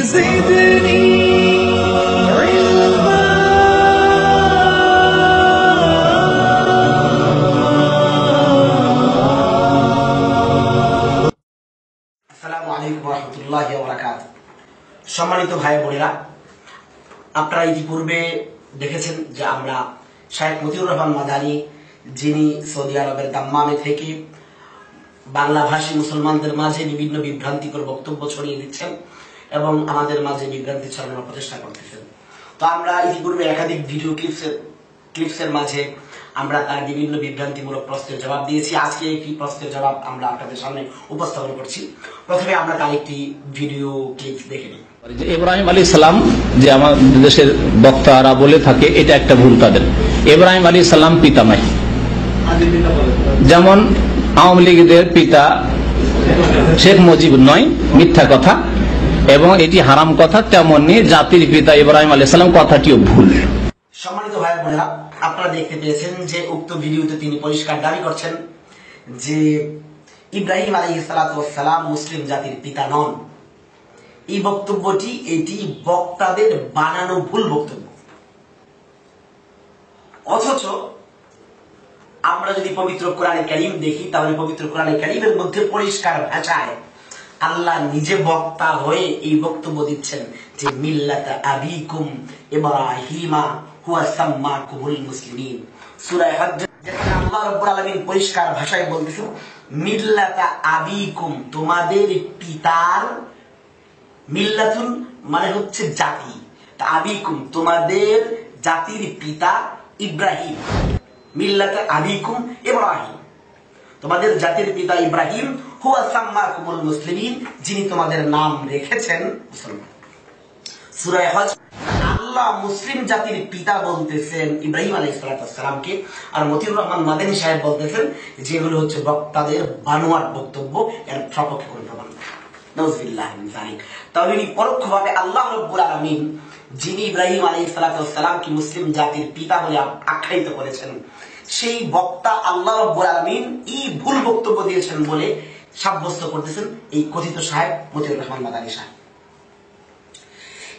زدني আসসালামু আলাইকুম রহমতুল্লাহ বরাকাত সম্মানিত ভাই বোনেরা আপনারা ইতিপূর্বে দেখেছেন যে আমরা শাহেখ মতিউর রহমান মাদানী যিনি সৌদি আরবের দাম্মামে থেকে বাংলাভাষী মুসলমানদের মাঝে বিভিন্ন বিভ্রান্তিকর বক্তব্য ছড়িয়ে দিচ্ছেন এবং আমাদের মাঝে বিভ্রান্তি ছড়ানোর প্রচেষ্টা করতেছেন তো আমরা ইতিপূর্বে একাধিক ভিডিও ক্লিপসের ক্লিপসের মাঝে আমরা তার বিভিন্ন বিভ্রান্তিমূলক প্রশ্নের জবাব দিয়েছি। আজকে একটি প্রশ্নের জবাব আমরা আপনাদের সামনে উপস্থাপন করছি। প্রথমে আমরা তার একটি ভিডিও ক্লিপ দেখে নিই। ইব্রাহিম আলী সালাম যে আমার দেশের বক্তারা বলে থাকে এটা একটা ভুল তাদের। ইব্রাহিম আলী সালাম পিতা নাই যেমন আওয়ামী লীগের পিতা শেখ মুজিব নয় মিথ্যা কথা। এবং এটি হারাম কথা তেমনি জাতির পিতা ইব্রাহিম আলী সালাম কথাটিও ভুল। সম্মানিত ভাই বোনেরা, আপনারা দেখতে পেয়েছেন যে উক্ত ভিডিওতে তিনি পরিষ্কার দাবি করছেন যে ইব্রাহিম আলী সালাম মুসলিম জাতির পিতা নন। এই বক্তব্যটি, এটি বক্তাদের বানানো ভুল বক্তব্য। অথচ আমরা যদি পবিত্র কোরআনে কারিম দেখি, তাহলে পবিত্র কোরআনে কারিমের মধ্যে পরিষ্কার ভাষায় আল্লাহ নিজে বক্তা হয়ে এই বক্তব্য দিচ্ছেন যে মিল্লাতা আবিকুম ইব্রাহিমা হুয়া সাম্মাকুমুল মুসলিমিন। সূরা হজ যেখানে আল্লাহ রাব্বুল আলামিন পরিষ্কার ভাষায় বলতেছেন মিল্লাতা আবিকুম, তোমাদের পিতার মিল্লাতুন মানে হচ্ছে জাতি। আবিকুম, তোমাদের জাতির পিতা ইব্রাহিম। মিল্লাতে আবিকুম ইব্রাহিম। তোমাদের জাতির পিতা ইব্রাহিম, হুয়া সাম্মা কুমুল মুসলিমিন, যিনি তোমাদের নাম রেখেছেন মুসলমান। সূরা হজ, আল্লাহ মুসলিম জাতির পিতা বলতেছেন ইব্রাহিম আলী সালামকে, আর মতিউর রহমান মাদানী সাহেব বলতেছেন যেগুলো হচ্ছে বক্তাদের বানোয়ার বক্তব্য, এর সপক্ষে কোনো প্রমাণ।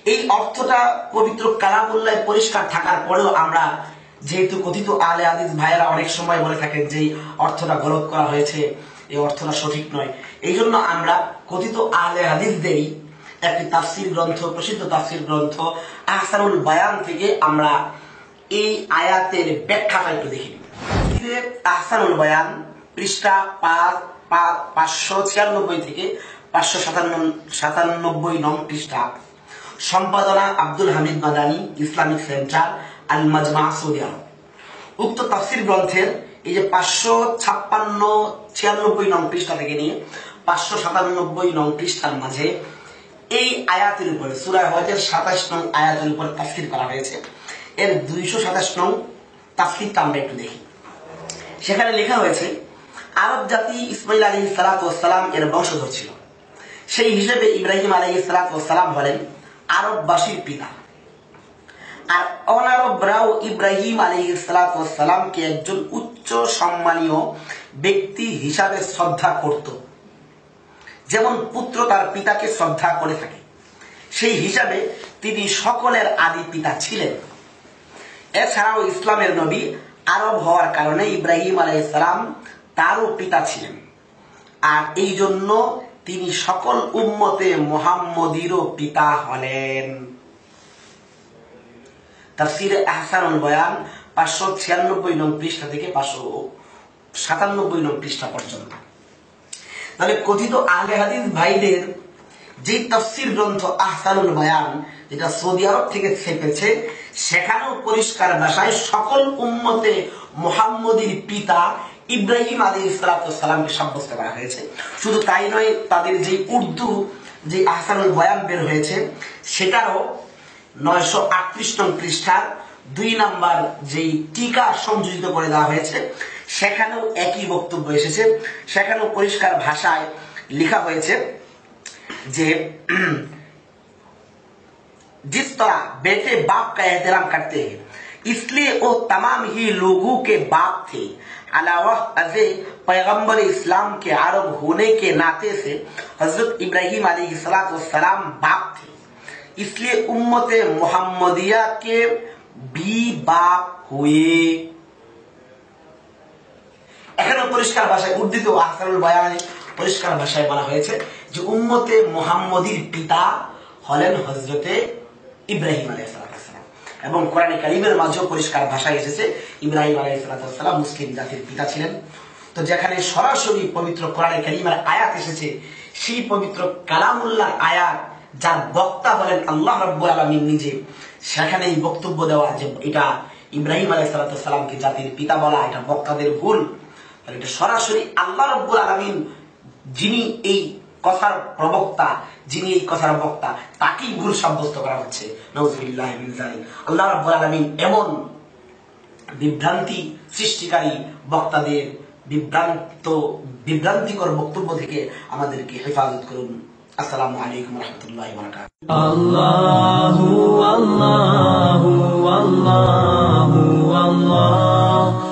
এই অর্থটা পবিত্র কালামুল্লাহ পরিষ্কার থাকার পরেও আমরা যেহেতু কথিত আলে আদিস ভাইয়েরা অনেক সময় বলে থাকেন যে অর্থটা গলত করা হয়েছে, এই অর্থটা সঠিক নয়। এই জন্য আমরা কথিত আলে হাদিসদেরই একটি তাফসির গ্রন্থ, প্রসিদ্ধ তাফসির গ্রন্থ আহসানুল বায়ান থেকে আমরা এই আয়াতের ব্যাখ্যাটা একটু দেখি আহসানুল বায়ান পৃষ্ঠা পাঁচ পাঁচশো ছিয়ানব্বই থেকে পাঁচশো সাতান্ন, সাতানব্বই নং পৃষ্ঠা। সম্পাদনা Abdul Hamid Madani, Islamic centre Al Majma Saudi Arab. উক্ত তাফসির গ্রন্থের এই যে পাঁচশো ছাপ্পান্ন, ছিয়ানব্বই নং পৃষ্ঠা থেকে নিয়ে পাঁচশো সাতানব্বই নং পৃষ্ঠার মাঝে এই আয়াতের উপরে সুরায় হজের সাতাশ নং আয়াতের উপর তাফসির করা হয়েছে। এর দুইশো সাতাশ নং তাফসিরটা আমরা একটু দেখি। সেখানে লেখা হয়েছে, আরব জাতি ইসমাইল আলী সালাতাম এর বংশধর ছিল। সেই হিসেবে ইব্রাহিম আলী সালাতাম হলেন আরববাসীর পিতা। আর অনারবরাও ইব্রাহিম আলী সালাতামকে একজন উচ্চ সম্মানীয় ব্যক্তি হিসাবে শ্রদ্ধা করত। যেমন পুত্র তার পিতাকে শ্রদ্ধা করে থাকে, সেই হিসাবে তিনি সকলের আদি পিতা ছিলেন। এছাড়াও ইসলামের নবী আরব হওয়ার কারণে ইব্রাহিম আলাইসালাম তারও পিতা ছিলেন। আর এই জন্য তিনি সকল উম্মতে মোহাম্মদিরও পিতা হলেন। তাফসিরে আহসানুল বয়ান পাঁচশো ছিয়ানব্বই নং পৃষ্ঠা থেকে পাঁচশো সাতানব্বই নং পৃষ্ঠা পর্যন্ত। তাহলে কথিত আহলে হাদিস ভাইদের যে তফসির গ্রন্থ আহসানুল বয়ান, যেটা সৌদি আরব থেকে ছেপেছে, সেখানেও পরিষ্কার ভাষায় সকল উম্মতে মোহাম্মদীর পিতা ইব্রাহিম আলী সালামকে সাব্যস্ত করা হয়েছে। শুধু তাই নয়, তাদের যে উর্দু, যে আহসানুল বয়ান বের হয়েছে, সেটারও নয়শো আটত্রিশ নং পৃষ্ঠার দুই নাম্বার যেই টিকা সংযোজিত করে দেওয়া হয়েছে সেখানেও একই বক্তব্য এসেছে সেখানেও পরিষ্কার ভাষায় লেখা হয়েছে যে जिस तरह बेटे बाप का एहतराम करते हैं इसलिए वो तमाम ही लोगों के बाप थे अलावा अजे पैगंबर इस्लाम के अरब होने के नाते से हजरत इब्राहिम सलाम बाप थे इसलिए उम्मते मोहम्मदिया के बी बाप हुए এখানে পরিষ্কার ভাষায় উদ্ধৃত আহসানুল বয়ানে পরিষ্কার ভাষায় বলা হয়েছে যে উম্মতে মোহাম্মদীর পিতা হলেন হজরতে ইব্রাহিম আলাইসালাম এবং কোরআনে কারিমের মাঝেও পরিষ্কার ভাষায় এসেছে, ইব্রাহিম আলাইসালাম মুসলিম জাতির পিতা ছিলেন। তো যেখানে সরাসরি পবিত্র কোরআনে কারিমের আয়াত এসেছে, সেই পবিত্র কালামুল্লাহ আয়াত যার বক্তা বলেন আল্লাহ রব্বুল আলমিন নিজে সেখানে এই বক্তব্য দেওয়া যে এটা ইব্রাহিম আলাইসালামকে জাতির পিতা বলা, এটা বক্তাদের ভুল। তাহলে এটা সরাসরি আল্লাহ রব্বুল আলমিন যিনি এই কথার প্রবক্তা, যিনি এই কথার বক্তা তাকেই ভুল সাব্যস্ত করা হচ্ছে। নজরুল্লাহ আল্লাহ রব্বুল আলমিন এমন বিভ্রান্তি সৃষ্টিকারী বক্তাদের বিভ্রান্ত, বিভ্রান্তিকর বক্তব্য থেকে আমাদেরকে হেফাজত করুন। আসসালামু আলাইকুম রহমতুল্লাহ আল্লাহু আল্লাহু আল্লাহু, আল্লাহ।